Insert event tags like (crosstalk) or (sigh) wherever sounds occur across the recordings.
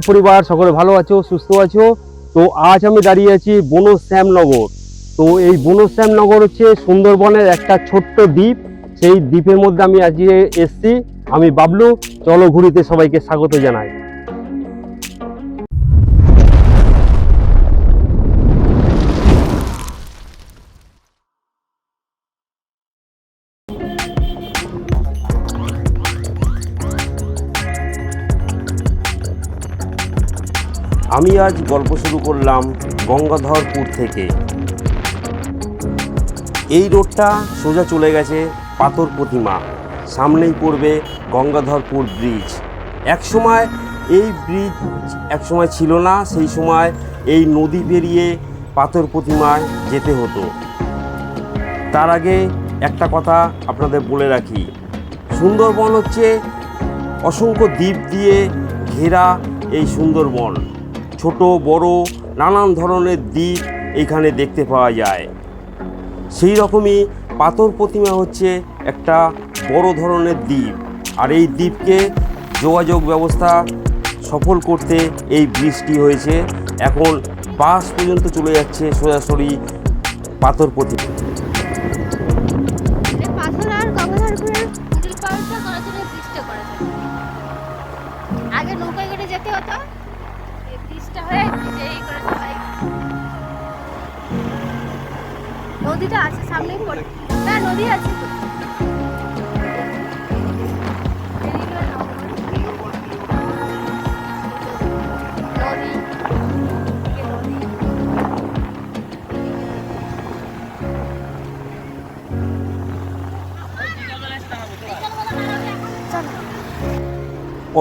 পরিবার, সকলে ভালো আছো, সুস্থ আছো? তো আজ আমি দাঁড়িয়ে আছি বনশ্যামনগর তো এই বনশ্যামনগর হচ্ছে সুন্দরবনের একটা ছোট্ট দ্বীপ। সেই দ্বীপের মধ্যে আমি আজকে এসছি। আমি বাবলু, চলো ঘুরিতে সবাইকে স্বাগত জানাই। আমি আজ গল্প শুরু করলাম গঙ্গাধরপুর থেকে। এই রোডটা সোজা চলে গেছে পাথর প্রতিমা। সামনেই পড়বে গঙ্গাধরপুর ব্রিজ। একসময় এই ব্রিজ একসময় ছিল না, সেই সময় এই নদী পেরিয়ে পাথর প্রতিমায় যেতে হতো। তার আগে একটা কথা আপনাদের বলে রাখি। সুন্দরবন হচ্ছে অসংখ্য দ্বীপ দিয়ে ঘেরা এই সুন্দরবন। ছোট, বড়, নানান ধরনের দ্বীপ এখানে দেখতে পাওয়া যায়। সেই রকমই পাথর প্রতিমা হচ্ছে একটা বড় ধরনের দ্বীপ। আর এই দ্বীপকে যোগাযোগ ব্যবস্থা সফল করতে এই ব্রিজটি হয়েছে। এখন বাস পর্যন্ত চলে যাচ্ছে সোজাসুরি পাথর প্রতিমা। নদীটা আছে সামনেই পড়ে। না নদী আছে।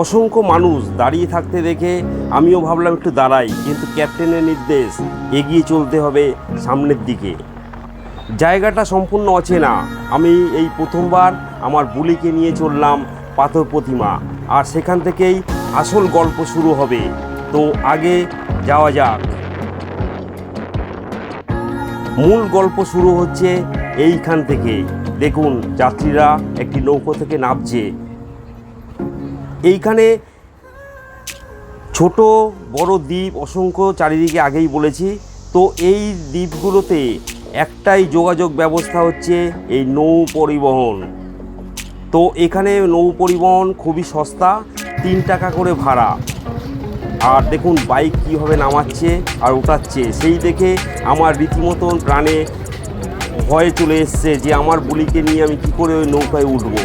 অসংখ্য মানুষ দাঁড়িয়ে থাকতে দেখে আমিও ভাবলাম একটু দাঁড়াই, কিন্তু ক্যাপ্টেনের নির্দেশ এগিয়ে চলতে হবে সামনের দিকে। জায়গাটা সম্পূর্ণ অচেনা। আমি এই প্রথমবার আমার বুলিকে নিয়ে চললাম পাথর প্রতিমা, আর সেখান থেকেই আসল গল্প শুরু হবে। তো আগে যাওয়া যাক। মূল গল্প শুরু হচ্ছে এইখান থেকে। দেখুন, যাত্রীরা একটি নৌকো থেকে নামছে। এইখানে ছোট, বড় দ্বীপ অসংখ্য চারিদিকে আগেই বলেছি। তো এই দ্বীপগুলোতে একটাই যোগাযোগ ব্যবস্থা হচ্ছে এই নৌ পরিবহন। তো এখানে নৌ পরিবহন খুবই সস্তা, তিন টাকা করে ভাড়া। আর দেখুন বাইক কীভাবে নামাচ্ছে আর উঠাচ্ছে, সেই দেখে আমার রীতিমতন প্রাণে ভয় চলে এসছে যে আমার বুলিকে নিয়ে আমি কি করে ওই নৌকায় উঠবো।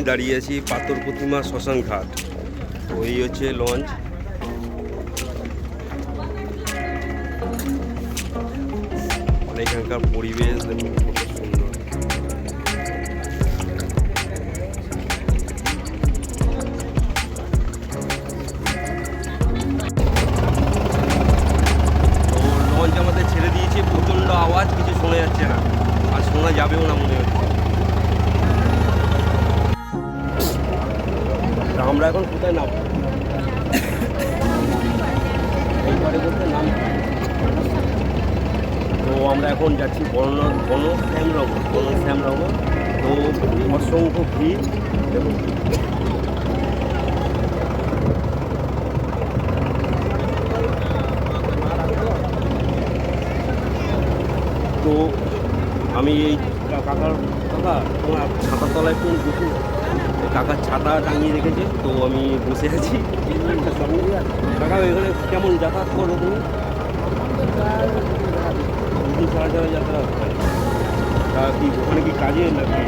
আমি দাঁড়িয়ে আছি পাথর প্রতিমা শ্মশান ঘাট। ওই হচ্ছে লঞ্চ এখানকার পরিবেশ তো লঞ্চ আমাদের ছেড়ে দিয়েছে, প্রচণ্ড আওয়াজ, কিছু শোনা যাচ্ছে না। আর শোনা যাবেও না মনে হচ্ছে। আমরা এখন কোথায় নাম? এইবারে বলতে নাম তো আমরা এখন যাচ্ছি বন বন শ্যামনগর বন শ্যামনগর। তো অসংখ্য ভিড় এবং তো আমি এই কাকার কাকা, তোমার ছাতার তলায় একটু কাকার ছাতা টাঙিয়ে রেখেছে, তো আমি বসে আছি। কাকা, এখানে কেমন যাতায়াত করো তুমি? দুদিন সাড়ে চারে যাতায়াত হয়। তা কি ওখানে কি কাজে নাকি?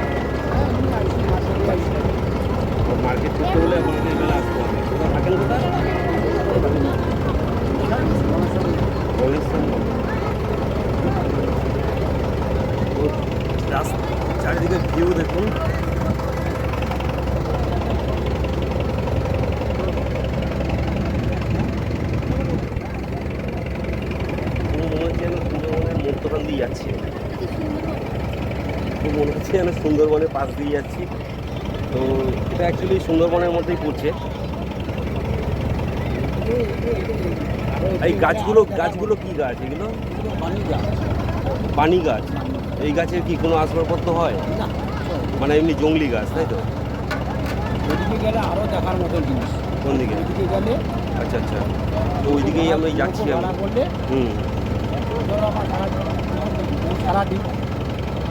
মার্কেট করতে হলে আমাকে এখানে আসতে হবে। কোথায় থাকেন কোথায়? চারিদিকে ভিউ দেখুন। সুন্দরবনের পাশ দিয়ে যাচ্ছি। তো এটা অ্যাকচুয়ালি সুন্দরবনের মধ্যেই পড়ছে। এই গাছগুলো গাছগুলো কি গাছ এগুলো? পানি গাছ। এই গাছের কি কোনো আসবাবপত্র হয়? মানে এমনি জঙ্গলি গাছ তাই তো? ওইদিকে গেলে আরও দেখার মতো জিনিস। কোন দিকে? ওইদিকে গেলে আচ্ছা আচ্ছা। তো ওইদিকেই আমি যাচ্ছি আমি। হুম। সারাদিন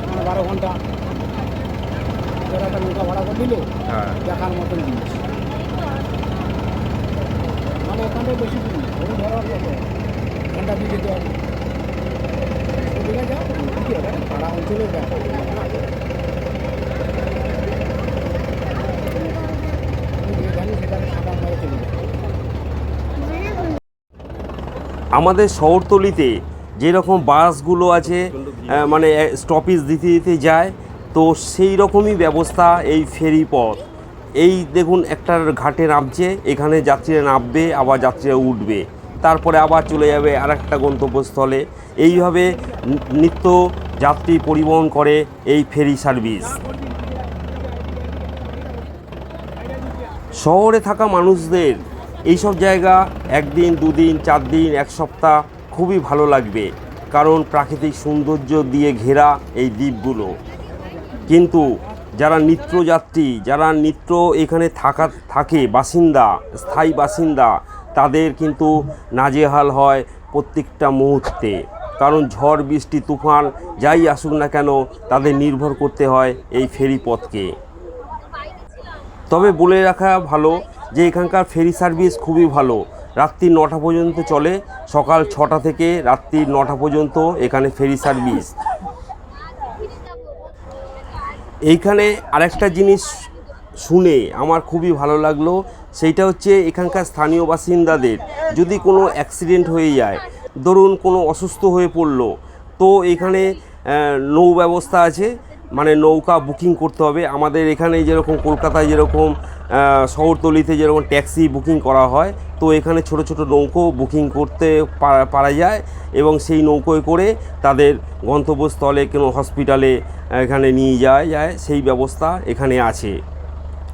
মানে বারো ঘণ্টা একটা নৌকা ভাড়া করে দিল হ্যাঁ। দেখার মতন জিনিস মানে এখানে বেশি ওই কত? ঘণ্টা দিয়ে যেতে হবে। ওদিকে যাও ওদিকে ওটা পাড়া অঞ্চলের ব্যাপার। আমি যে জানি সেখানে সাদা মারে চলে যায় আমাদের শহরতলিতে যেরকম বাসগুলো আছে মানে স্টপেজ দিতে দিতে যায় তো সেই রকমই ব্যবস্থা এই ফেরি পথ। এই দেখুন একটা ঘাটে নামছে, এখানে যাত্রীরা নামবে, আবার যাত্রীরা উঠবে। তারপরে আবার চলে যাবে আর একটা গন্তব্যস্থলে। এইভাবে নিত্য যাত্রী পরিবহন করে এই ফেরি সার্ভিস। শহরে থাকা মানুষদের এইসব জায়গা একদিন, দুদিন চার দিন এক সপ্তাহ খুবই ভালো লাগবে। কারণ প্রাকৃতিক সৌন্দর্য দিয়ে ঘেরা এই দ্বীপগুলো। কিন্তু যারা নিত্যযাত্রী, যারা নিত্য এখানে থাকা, থাকে বাসিন্দা, স্থায়ী বাসিন্দা, তাদের কিন্তু নাজেহাল হয় প্রত্যেকটা মুহূর্তে। কারণ ঝড়, বৃষ্টি, তুফান যাই আসুক না কেন, তাদের নির্ভর করতে হয় এই ফেরি পথকে। তবে বলে রাখা ভালো যে এখানকার ফেরি সার্ভিস খুবই ভালো। রাত্রি নটা পর্যন্ত চলে, সকাল ছটা থেকে রাত্রি নটা পর্যন্ত এখানে ফেরি সার্ভিস। এইখানে আরেকটা জিনিস শুনে আমার খুবই ভালো লাগল, সেইটা হচ্ছে এখানকার স্থানীয় বাসিন্দাদের যদি কোনো অ্যাক্সিডেন্ট হয়ে যায়, ধরুন কোনো অসুস্থ হয়ে পড়ল, তো এখানে নৌ ব্যবস্থা আছে মানে নৌকা বুকিং করতে হবে। আমাদের এখানে যেরকম কলকাতায় যেরকম শহরতলিতে যেরকম ট্যাক্সি বুকিং করা হয়, তো এখানে ছোট ছোট নৌকো বুকিং করতে পারা- যায় এবং সেই নৌকোয় করে তাদের গন্তব্যস্থলে কোনো হসপিটালে এখানে নিয়ে যাওয়া যায়। সেই ব্যবস্থা এখানে আছে।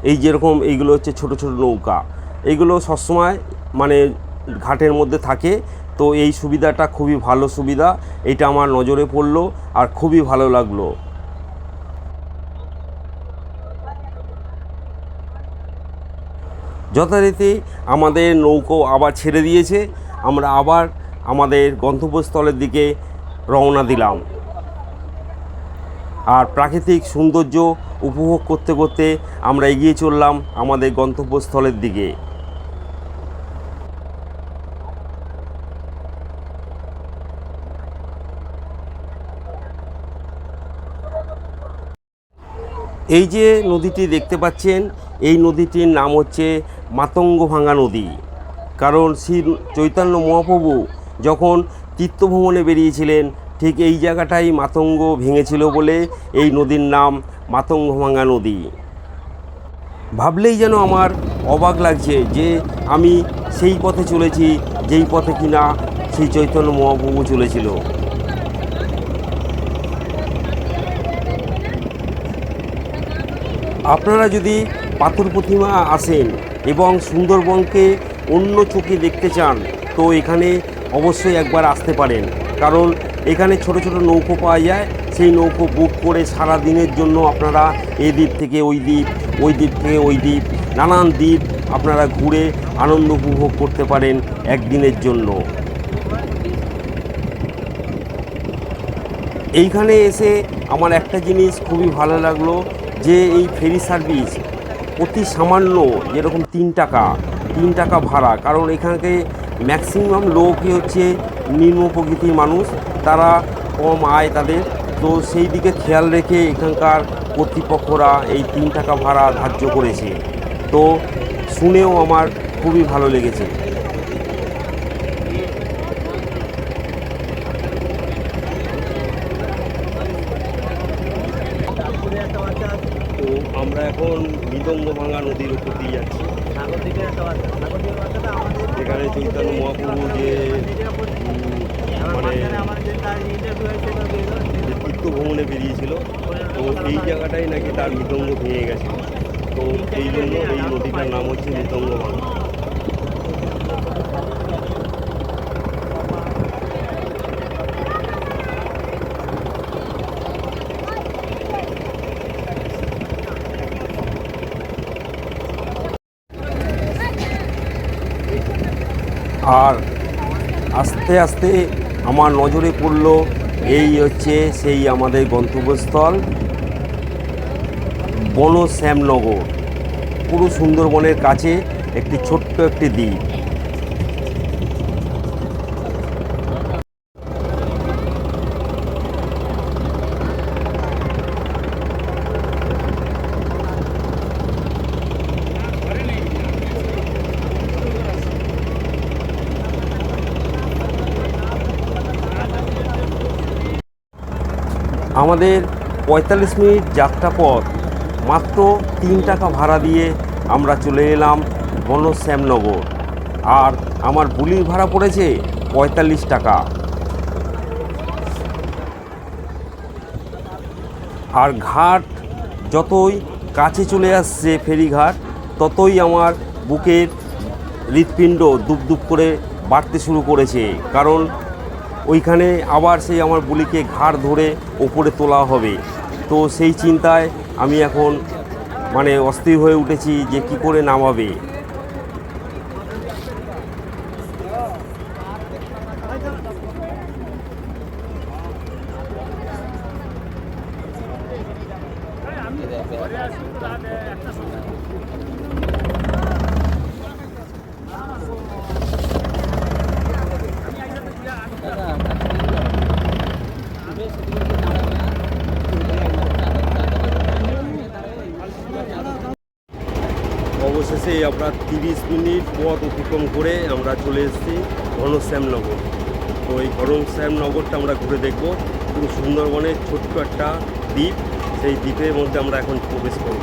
এই যেরকম এইগুলো হচ্ছে ছোট ছোট নৌকা। এইগুলো সবসময় মানে ঘাটের মধ্যে থাকে, তো এই সুবিধাটা খুবই ভালো সুবিধা। এটা আমার নজরে পড়ল আর খুবই ভালো লাগল। যথারীতি আমাদের নৌকো আবার ছেড়ে দিয়েছে। আমরা আবার আমাদের গন্তব্যস্থলের দিকে রওনা দিলাম। আর প্রাকৃতিক সৌন্দর্য উপভোগ করতে করতে আমরা এগিয়ে চললাম আমাদের গন্তব্যস্থলের দিকে। এই যে নদীটি দেখতে পাচ্ছেন, এই নদীটির নাম হচ্ছে মাতঙ্গ ভাঙা নদী। কারণ শ্রী চৈতন্য মহাপ্রভু যখন তীর্থভ্রমণে বেরিয়েছিলেন, ঠিক এই জায়গাটাই মাতঙ্গ ভেঙেছিল বলে এই নদীর নাম মাতঙ্গ ভাঙা নদী। ভাবলেই যেন আমার অবাক লাগছে যে আমি সেই পথে চলেছি, যেই পথে কিনা সেই চৈতন্য মহাপ্রভু চলেছিল। আপনারা যদি পাথর প্রতিমা আসেন এবং সুন্দরবনকে অন্য চোখে দেখতে চান, তো এখানে অবশ্যই একবার আসতে পারেন। কারণ এখানে ছোট ছোট নৌকো পাওয়া যায়, সেই নৌকো বুক করে সারা দিনের জন্য আপনারা এই দ্বীপ থেকে ওই দ্বীপ ওই দ্বীপ থেকে ওই দ্বীপ, নানান দ্বীপ আপনারা ঘুরে আনন্দ উপভোগ করতে পারেন একদিনের জন্য। এইখানে এসে আমার একটা জিনিস খুবই ভালো লাগল যে এই ফেরি সার্ভিস অতি সামান্য, যেরকম তিন টাকা তিন টাকা ভাড়া, কারণ এখানকে ম্যাক্সিমাম লোকই হচ্ছে নিম্ন প্রকৃতির মানুষ, তারা কম আয় তাদের। তো সেই দিকে খেয়াল রেখে এখানকার কর্তৃপক্ষরা এই তিন টাকা ভাড়া ধার্য করেছে। তো শুনেও আমার খুবই ভালো লেগেছে তো আমরা এখন মৃদঙ্গ ভাঙা নদীর উপর দিয়ে যাচ্ছি। যেখানে চৈতন্য মহাপ্রভু যে মানে তীর্থ ভ্রমণে বেরিয়েছিল, তো এই জায়গাটাই নাকি তার মৃদঙ্গ ভেঙে গেছে। তো এই জন্য এই নদীটার নাম হচ্ছে মৃদঙ্গ ভাঙা আর আস্তে আস্তে আমার নজরে পড়ল, এই হচ্ছে সেই আমাদের গন্তব্যস্থল, বনশ্যামনগর, পুরো সুন্দরবনের কাছে একটি ছোট্ট একটি দ্বীপ। আমাদের পঁয়তাল্লিশ মিনিট যাত্রা পথ মাত্র তিন টাকা ভাড়া দিয়ে আমরা চলে এলাম বনশ্যামনগর আর আমার বুলির ভাড়া পড়েছে পঁয়তাল্লিশ টাকা। আর ঘাট যতই কাছে চলে আসছে ফেরিঘাট, ততই আমার বুকের হৃৎপিণ্ড দুপ দুপ করে বাড়তে শুরু করেছে। কারণ ওইখানে আবার সেই আমার বুলিকে ঘাড় ধরে ওপরে তোলা হবে। তো সেই চিন্তায় আমি এখন মানে অস্থির হয়ে উঠেছি যে কি করে নামাবে। অবশেষে আমরা তিরিশ মিনিট পথ অতিক্রম করে আমরা চলে এসেছি ঘনশ্যামনগর। তো এই ঘনশ্যামনগরটা আমরা ঘুরে দেখব। পুরো সুন্দরবনের ছোট্ট একটা দ্বীপ। সেই দ্বীপের মধ্যে আমরা এখন প্রবেশ করব।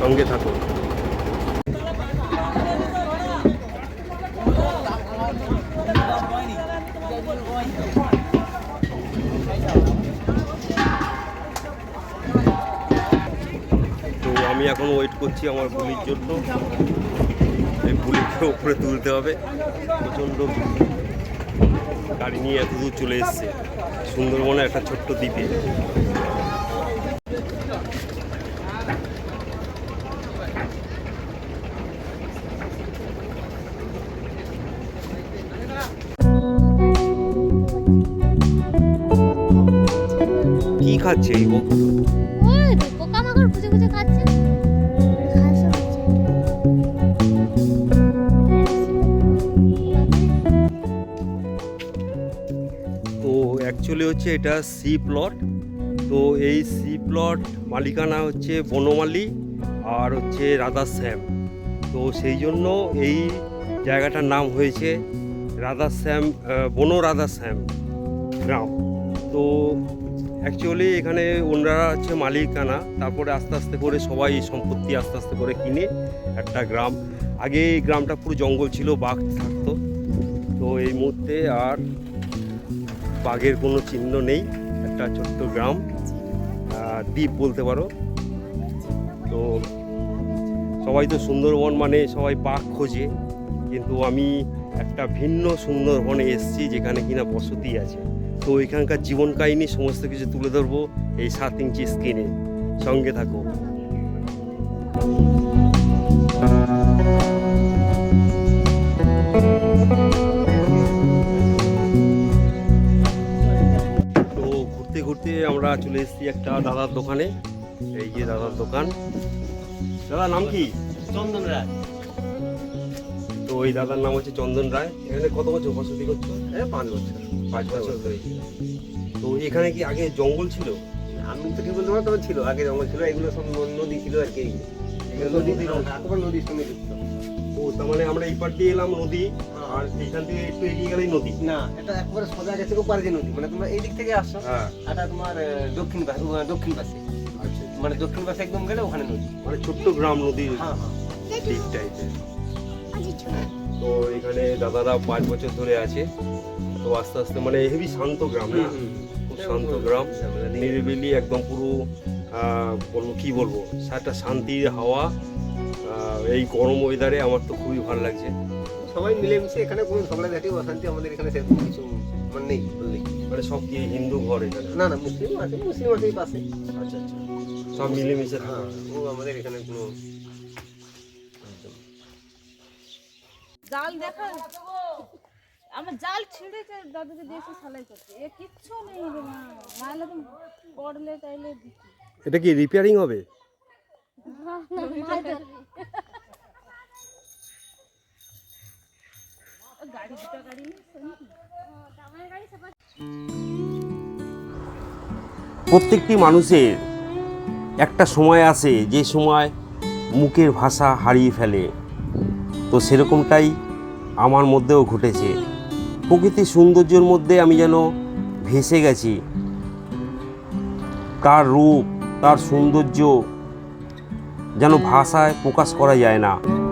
সঙ্গে থাকুন তো আমি এখন ওয়েট করছি আমার বুলির জন্য। এই বুলিকে উপরে তুলতে হবে। প্রচণ্ড গাড়ি নিয়ে এত দূর চলে এসছে। সুন্দরবনে একটা ছোট্ট দ্বীপে। কি খাচ্ছে এই পোকামাকড় খুঁজে খুঁজে খাচ্ছে। হচ্ছে এটা সি প্লট তো এই সি প্লট মালিকানা হচ্ছে বনমালী আর হচ্ছে রাধা শ্যাম। তো সেই জন্য এই জায়গাটার নাম হয়েছে রাধা শ্যাম বন রাধা শ্যাম গ্রাম। তো অ্যাকচুয়ালি এখানে ওনারা হচ্ছে মালিকানা, তারপরে আস্তে আস্তে করে সবাই সম্পত্তি আস্তে আস্তে করে কিনে একটা গ্রাম। আগে এই গ্রামটা পুরো জঙ্গল ছিল, বাঘ থাকতো। তো এই মুহূর্তে আর বাঘের কোনো চিহ্ন নেই, একটা ছোট্ট গ্রাম। দ্বীপ বলতে পারো। তো সবাই তো সুন্দরবন মানে সবাই বাঘ খোঁজে, কিন্তু আমি একটা ভিন্ন সুন্দরবনে এসেছি যেখানে কিনা বসতি আছে। তো এখানকার জীবন কাহিনী সমস্ত কিছু তুলে ধরবো এই সাত ইঞ্চি স্ক্রিনে। সঙ্গে থাকো। চলে এসেছি একটা দাদার দোকানে। এই যে দাদার দোকান। দাদার নাম কি? চন্দন রায়। তো ওই দাদার নাম হচ্ছে চন্দন রায়। এখানে কত বছর বসতি করছ? হ্যাঁ পাঁচ বছর। পাঁচ বছর ধরে। তো এখানে কি আগে জঙ্গল ছিল? আমি তো কি বলতে পারব তবে ছিল। আগে জঙ্গল ছিল এগুলো সব নদী ছিল আর কি। নদী ছিল নদীর সঙ্গে যুক্ত। ও তার মানে আমরা এই পার দিয়ে এলাম নদী। আর এইখান থেকে একটু এগিয়ে গেলেই নদী। না এটা একবারে সোজা গেছে ওপারে যে নদী। মানে তোমরা এই দিক থেকে আসছো হ্যাঁ। এটা তোমার দক্ষিণ পাশে দক্ষিণ পাশে। আচ্ছা মানে দক্ষিণ পাশে একদম গেলে ওখানে নদী। মানে ছোট্ট গ্রাম নদীর হ্যাঁ হ্যাঁ। দিক টাইপের তো এখানে দাদারা পাঁচ বছর ধরে আছে। তো আস্তে আস্তে মানে হেভি শান্ত গ্রাম না। খুব শান্ত গ্রাম। নিরিবিলি একদম পুরো আহ, বলব কি বলব? একটা শান্তির হাওয়া। এই গরম ওয়েদারে আমার তো খুবই ভালো লাগছে। সবাই মিলেমিশে এখানে কোনো ঝগড়াঝাটি অশান্তি আমাদের এখানে সেরকম কিছু মানে নেই বললেই। মানে সব কি হিন্দু ঘর এখানে? না না মুসলিম আছে মুসলিম আছে এই পাশে। আচ্ছা আচ্ছা। সব মিলেমিশে হ্যাঁ ও আমাদের এখানে কোনো জাল দেখা? আমার জাল ছিঁড়েছে দাদুকে দিয়েছে সেলাই করতে। এ কিচ্ছু নেই রে মা। নাহলে তো পড়লে তাইলে এটা কি রিপেয়ারিং হবে গাড়ি দুটো গাড়ি প্রত্যেকটি মানুষের একটা সময় আসে যে সময় মুখের ভাষা হারিয়ে ফেলে। তো সেরকমটাই আমার মধ্যেও ঘটেছে। প্রকৃতির সৌন্দর্যের মধ্যে আমি যেন ভেসে গেছি। তার রূপ, তার সৌন্দর্য যেন ভাষায় প্রকাশ করা যায় না।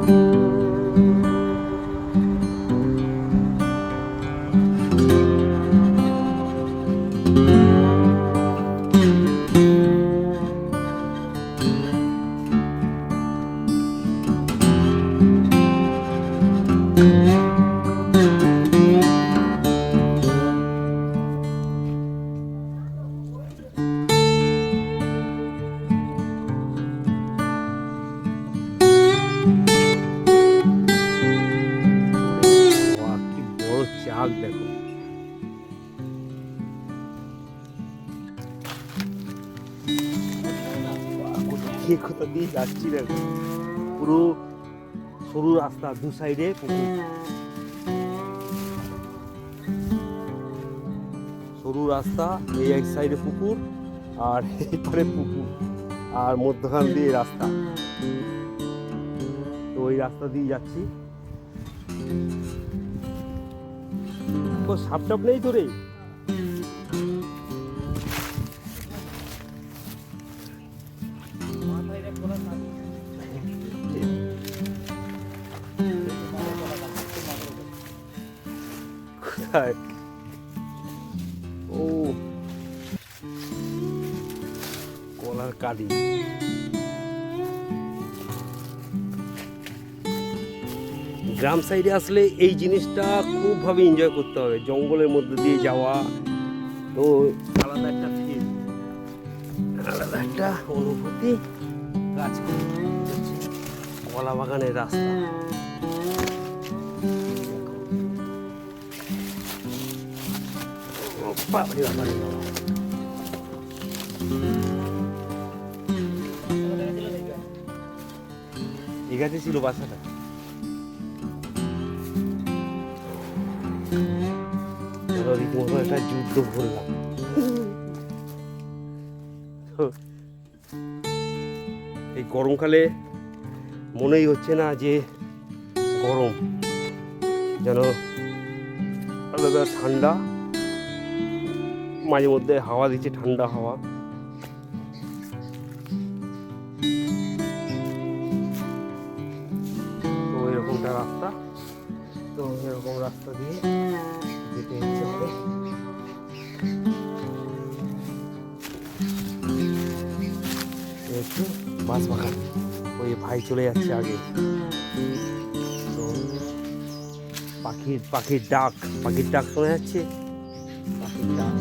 যাচ্ছি দেখো পুরো সরু রাস্তা দু সাইডে পুকুর। সরু রাস্তা, এই এক সাইডে পুকুর আর (laughs) এপারে পুকুর আর মধ্যখান দিয়ে রাস্তা। তো ওই রাস্তা দিয়ে যাচ্ছি। সাপ টাপ নেই তো রে? সাইডে আসলে এই জিনিসটা খুবভাবে এনজয় করতে হবে। জঙ্গলের মধ্যে দিয়ে যাওয়া, তো আলাদা একটা ফিল আলাদা একটা অনুভূতি কাজ কলা বাগানের রাস্তা। এই গাছে ছিল বাসাটা। রীতিমতো একটা যুদ্ধ ভরলাম তো এই গরমকালে মনেই হচ্ছে না যে গরম, যেন আলাদা ঠান্ডা, মাঝে মধ্যে হাওয়া দিচ্ছে ঠান্ডা হাওয়া। তো এরকমটা রাস্তা। এরকম রাস্তা দিয়ে যেতে ইচ্ছে হবে একটু মাছ বাগান ওই ভাই চলে যাচ্ছে আগে। তো পাখির পাখির ডাক পাখির ডাক চলে যাচ্ছে? পাখির ডাক।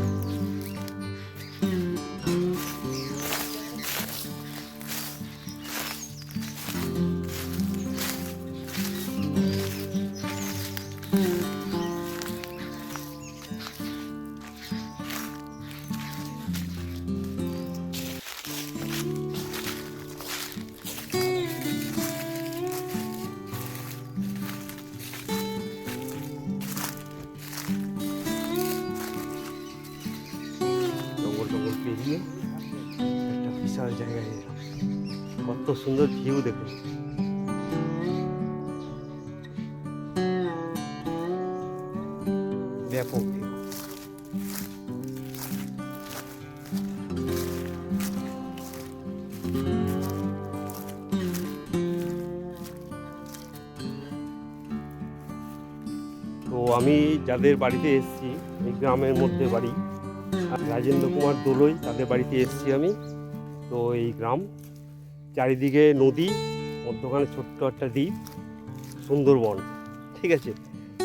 সুন্দর ভিউ দেখুন। ব্যাপক তো আমি যাদের বাড়িতে এসেছি, এই গ্রামের মধ্যে বাড়ি, রাজেন্দ্র কুমার দোলই তাদের বাড়িতে এসেছি আমি। তো এই গ্রাম চারিদিকে নদী, মধ্যখানে ছোট্ট একটা দ্বীপ, সুন্দরবন, ঠিক আছে?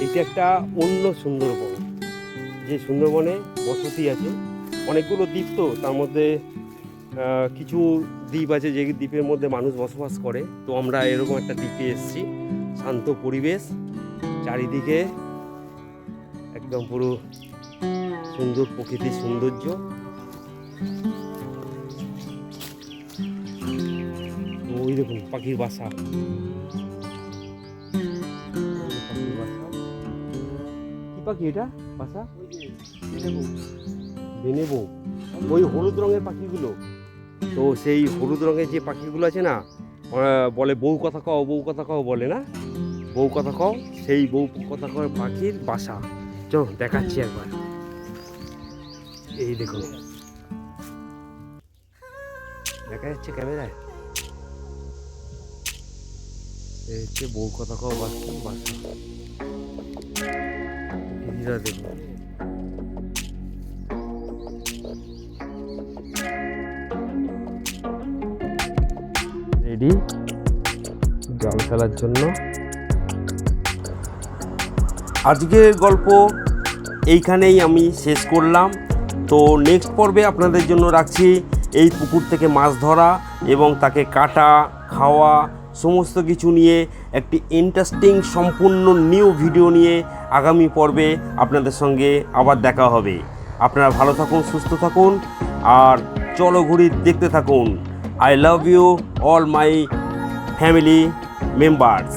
এটা একটা অন্য সুন্দরবন। যে সুন্দরবনে বসতি আছে, অনেকগুলো দ্বীপ তো, তার মধ্যে কিছু দ্বীপ আছে যে দ্বীপের মধ্যে মানুষ বসবাস করে। তো আমরা এরকম একটা দ্বীপে এসেছি, শান্ত পরিবেশ, চারিদিকে একদম পুরো সুন্দর প্রকৃতির সৌন্দর্য। দেখুন পাখির বাসা। পাখির বাসা কি পাখি এটা? বাসা? বেনেবো। ওই হলুদ রঙের পাখিগুলো। তো সেই হলুদ রঙের যে পাখিগুলো আছে না বলে বউ কথা কও বউ কথা কও বলে না? বউ কথা কও সেই বউ কথা কও পাখির বাসা। চলো দেখাচ্ছি একবার। এই দেখুন। দেখা যাচ্ছে ক্যামেরায়? এই হচ্ছে বউ কথা কও বাসা রেডি জল ফেলার জন্য। আজকের গল্প এইখানেই আমি শেষ করলাম। তো নেক্সট পর্বে আপনাদের জন্য রাখছি এই পুকুর থেকে মাছ ধরা এবং তাকে কাটা খাওয়া সমস্ত কিছু নিয়ে একটি ইন্টারেস্টিং সম্পূর্ণ নিউ ভিডিও নিয়ে আগামী পর্বে আপনাদের সঙ্গে আবার দেখা হবে। আপনারা ভালো থাকুন, সুস্থ থাকুন, আর চলো ঘুরি, দেখতে থাকুন। I love you all my family members